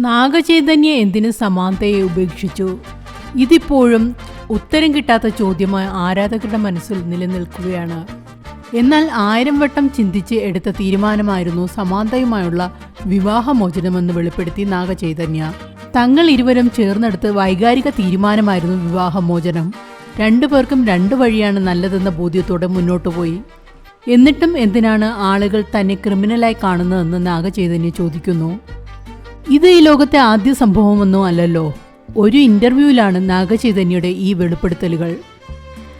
നാഗചൈതന്യ എന്തിന് സമാന്തയെ ഉപേക്ഷിച്ചു? ഇതിപ്പോഴും ഉത്തരം കിട്ടാത്ത ചോദ്യമായി ആരാധകരുടെ മനസ്സിൽ നിലനിൽക്കുകയാണ്. എന്നാൽ ആയിരം വട്ടം ചിന്തിച്ച് എടുത്ത തീരുമാനമായിരുന്നു സമാന്തയുമായുള്ള വിവാഹമോചനമെന്ന് വെളിപ്പെടുത്തി നാഗചൈതന്യ. തങ്ങൾ ഇരുവരും ചേർന്നെടുത്ത് വൈകാരിക തീരുമാനമായിരുന്നു വിവാഹമോചനം. രണ്ടു പേർക്കും രണ്ടു വഴിയാണ് നല്ലതെന്ന ബോധ്യത്തോടെ മുന്നോട്ടു പോയി. എന്നിട്ടും എന്തിനാണ് ആളുകൾ തന്നെ ക്രിമിനലായി കാണുന്നതെന്ന് നാഗചൈതന്യ ചോദിക്കുന്നു. ഇത് ഈ ലോകത്തെ ആദ്യ സംഭവമൊന്നും അല്ലല്ലോ. ഒരു ഇന്റർവ്യൂവിലാണ് നാഗചൈതന്യയുടെ ഈ വെളിപ്പെടുത്തലുകൾ.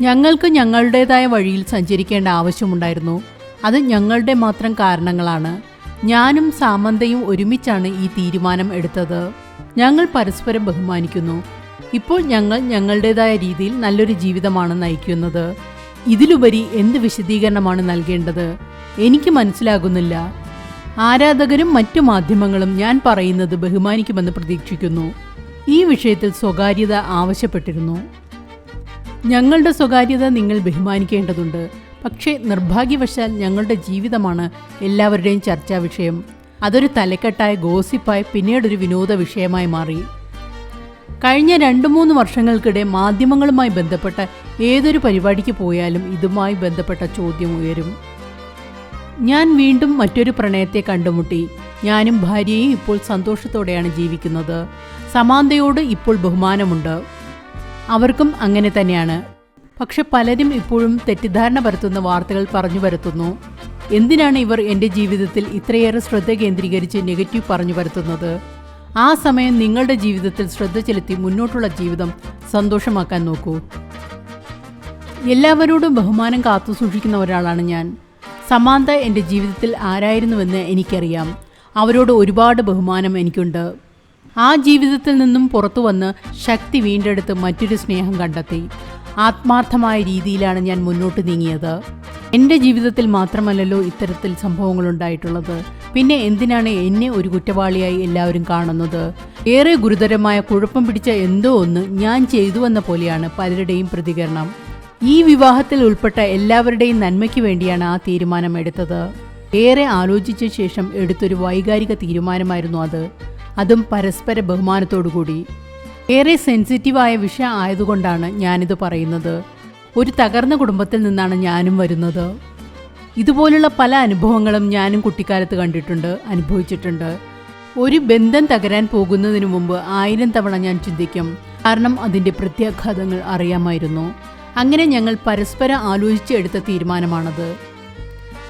ഞങ്ങൾക്ക് ഞങ്ങളുടേതായ വഴിയിൽ സഞ്ചരിക്കേണ്ട ആവശ്യമുണ്ടായിരുന്നു. അത് ഞങ്ങളുടെ മാത്രം കാരണങ്ങളാണ്. ഞാനും സാമന്തയും ഒരുമിച്ചാണ് ഈ തീരുമാനം എടുത്തത്. ഞങ്ങൾ പരസ്പരം ബഹുമാനിക്കുന്നു. ഇപ്പോൾ ഞങ്ങൾ ഞങ്ങളുടേതായ രീതിയിൽ നല്ലൊരു ജീവിതമാണ് നയിക്കുന്നത്. ഇതിലുപരി എന്ത് വിശദീകരണമാണ് നൽകേണ്ടത്? എനിക്ക് മനസ്സിലാകുന്നില്ല. ആരാധകരും മറ്റു മാധ്യമങ്ങളും ഞാൻ പറയുന്നത് ബഹുമാനിക്കുമെന്ന് പ്രതീക്ഷിക്കുന്നു. ഈ വിഷയത്തിൽ സ്വകാര്യത ആവശ്യപ്പെട്ടിരുന്നു. ഞങ്ങളുടെ സ്വകാര്യത നിങ്ങൾ ബഹുമാനിക്കേണ്ടതുണ്ട്. പക്ഷേ നിർഭാഗ്യവശാൽ ഞങ്ങളുടെ ജീവിതമാണ് എല്ലാവരുടെയും ചർച്ചാ വിഷയം. അതൊരു തലക്കെട്ടായ ഗോസിപ്പായി പിന്നീടൊരു വിനോദ വിഷയമായി മാറി. കഴിഞ്ഞ രണ്ട് മൂന്ന് വർഷങ്ങൾക്കിടെ മാധ്യമങ്ങളുമായി ബന്ധപ്പെട്ട ഏതൊരു പരിപാടിക്ക് പോയാലും ഇതുമായി ബന്ധപ്പെട്ട ചോദ്യം ഉയരും. ഞാൻ വീണ്ടും മറ്റൊരു പ്രണയത്തെ കണ്ടുമുട്ടി. ഞാനും ഭാര്യയും ഇപ്പോൾ സന്തോഷത്തോടെയാണ് ജീവിക്കുന്നത്. സമാന്തയോട് ഇപ്പോൾ ബഹുമാനമുണ്ട്. അവർക്കും അങ്ങനെ തന്നെയാണ്. പക്ഷെ പലരും ഇപ്പോഴും തെറ്റിദ്ധാരണ പരത്തുന്ന വാർത്തകൾ പറഞ്ഞു പരത്തുന്നു. എന്തിനാണ് ഇവർ എന്റെ ജീവിതത്തിൽ ഇത്രയേറെ ശ്രദ്ധ കേന്ദ്രീകരിച്ച് നെഗറ്റീവ് പറഞ്ഞു പരത്തുന്നത്? ആ സമയം നിങ്ങളുടെ ജീവിതത്തിൽ ശ്രദ്ധ ചെലുത്തി മുന്നോട്ടുള്ള ജീവിതം സന്തോഷമാക്കാൻ നോക്കൂ. എല്ലാവരോടും ബഹുമാനം കാത്തു സൂക്ഷിക്കുന്ന ഒരാളാണ് ഞാൻ. സമാന്ത എന്റെ ജീവിതത്തിൽ ആരായിരുന്നുവെന്ന് എനിക്കറിയാം. അവരോട് ഒരുപാട് ബഹുമാനം എനിക്കുണ്ട്. ആ ജീവിതത്തിൽ നിന്നും പുറത്തു വന്ന് ശക്തി വീണ്ടെടുത്ത് മറ്റൊരു സ്നേഹം കണ്ടെത്തി. ആത്മാർത്ഥമായ രീതിയിലാണ് ഞാൻ മുന്നോട്ട് നീങ്ങിയത്. എന്റെ ജീവിതത്തിൽ മാത്രമല്ലല്ലോ ഇത്തരത്തിൽ സംഭവങ്ങൾ ഉണ്ടായിട്ടുള്ളത്. പിന്നെ എന്തിനാണ് എന്നെ ഒരു കുറ്റവാളിയായി എല്ലാവരും കാണുന്നത്? ഏറെ ഗുരുതരമായ കുഴപ്പം പിടിച്ച എന്തോ ഒന്ന് ഞാൻ ചെയ്തുവെന്ന പോലെയാണ് പലരുടെയും പ്രതികരണം. ഈ വിവാഹത്തിൽ ഉൾപ്പെട്ട എല്ലാവരുടെയും നന്മയ്ക്ക് വേണ്ടിയാണ് ആ തീരുമാനം എടുത്തത്. ഏറെ ആലോചിച്ച ശേഷം എടുത്തൊരു വൈകാരിക തീരുമാനമായിരുന്നു അത്. അതും പരസ്പര ബഹുമാനത്തോടുകൂടി. ഏറെ സെൻസിറ്റീവായ വിഷയം ആയതുകൊണ്ടാണ് ഞാനിത് പറയുന്നത്. ഒരു തകർന്ന കുടുംബത്തിൽ നിന്നാണ് ഞാനും വരുന്നത്. ഇതുപോലുള്ള പല അനുഭവങ്ങളും ഞാനും കുട്ടിക്കാലത്ത് കണ്ടിട്ടുണ്ട് അനുഭവിച്ചിട്ടുണ്ട്. ഒരു ബന്ധം തകരാൻ പോകുന്നതിനു മുമ്പ് ആയിരം തവണ ഞാൻ ചിന്തിക്കും കാരണം അതിന്റെ പ്രത്യാഘാതങ്ങൾ അറിയാമായിരുന്നു. അങ്ങനെ ഞങ്ങൾ പരസ്പരം ആലോചിച്ച് എടുത്ത തീരുമാനമാണത്.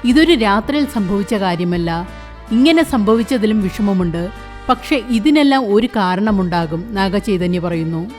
ഇതൊരു രാത്രിയിൽ സംഭവിച്ച കാര്യമല്ല. ഇങ്ങനെ സംഭവിച്ചതിലും വിഷമമുണ്ട്. പക്ഷേ ഇതിനെല്ലാം ഒരു കാരണമുണ്ടാകും നാഗചൈതന്യ പറയുന്നു.